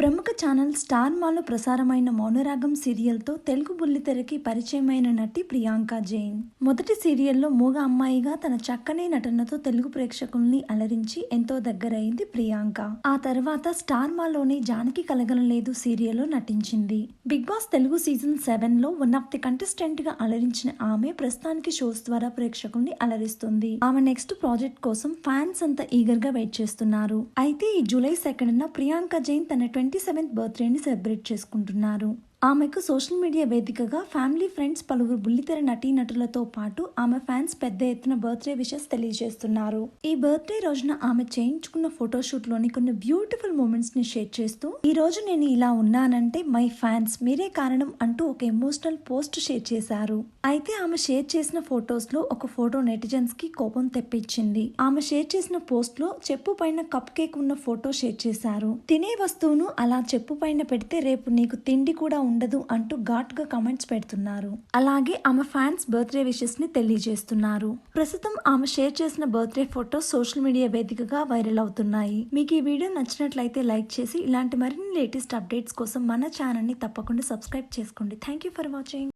ప్రముఖ channel star మాలో ప్రసారమైన మౌనరాగం సీరియల్తో తెలుగు బుల్లితెరకి పరిచయమైన నటి ప్రియాంక జైన్. మొదటి సీరియల్లో మూగ అమ్మాయిగా తన చక్కని నటనతో తెలుగు ప్రేక్షకుల్ని అలరించి ఎంతో దగ్గరైంది ప్రియాంక. ఆ తర్వాత స్టార్ మాలోని జానకి కలగలలేదు సీరియల్లో నటించింది. బిగ్ బాస్ తెలుగు సీజన్ సెవెన్లో వన్ ఆఫ్ ది కంటెస్టెంట్గా అలరించిన ఆమె ప్రస్తుతానికి షోస్ ద్వారా ప్రేక్షకుల్ని అలరిస్తుంది. ఆమె నెక్స్ట్ ప్రాజెక్ట్ కోసం ఫ్యాన్స్ అంతా ఈగర్గా వెయిట్ చేస్తున్నారు. అయితే ఈ జూలై సెకండ్ ప్రియాంక జైన్ తన ట్వంటీ సెవెంత్ బర్త్డేని సెలబ్రేట్ చేసుకుంటున్నారు. ఆమెకు సోషల్ మీడియా వేదికగా ఫ్యామిలీ ఫ్రెండ్స్ పలువురు బుల్లితెర నటీనటులతో పాటు ఆమె ఫ్యాన్స్ పెద్ద ఎత్తున బర్త్డే విషెస్ తెలియజేస్తున్నారు. ఈ బర్త్డే రోజున ఆమె చేయించుకున్న ఫోటోషూట్లోని కొన్ని బ్యూటిఫుల్ మూమెంట్స్ని షేర్ చేస్తూ ఈ రోజు నేను ఇలా ఉన్నానంటే మై ఫ్యాన్స్ మీరే కారణం అంటూ ఒక ఎమోషనల్ పోస్ట్ షేర్ చేశారు. అయితే ఆమె షేర్ చేసిన ఫొటోస్లో ఒక ఫోటో నెటిజన్స్కి కోపం తెప్పించింది. ఆమె షేర్ చేసిన పోస్ట్లో చెప్పు పైన కప్ కేక్ ఉన్న ఫోటో షేర్ చేశారు. తినే వస్తువును అలా చెప్పు పైన పెడితే రేపు నీకు తిండి కూడా ఉండదు అంటూ ఘాట్గా కమెంట్స్ పెడుతున్నారు. అలాగే ఆమె ఫ్యాన్స్ బర్త్డే విషెస్ని తెలియజేస్తున్నారు. ప్రస్తుతం ఆమె షేర్ చేసిన బర్త్డే ఫోటో సోషల్ మీడియా వేదికగా వైరల్ అవుతున్నాయి. మీకు ఈ వీడియో నచ్చినట్లయితే లైక్ చేసి ఇలాంటి మరిన్ని లేటెస్ట్ అప్డేట్స్ కోసం మన ఛానల్ని తప్పకుండా సబ్స్క్రైబ్ చేసుకోండి. Thank you for watching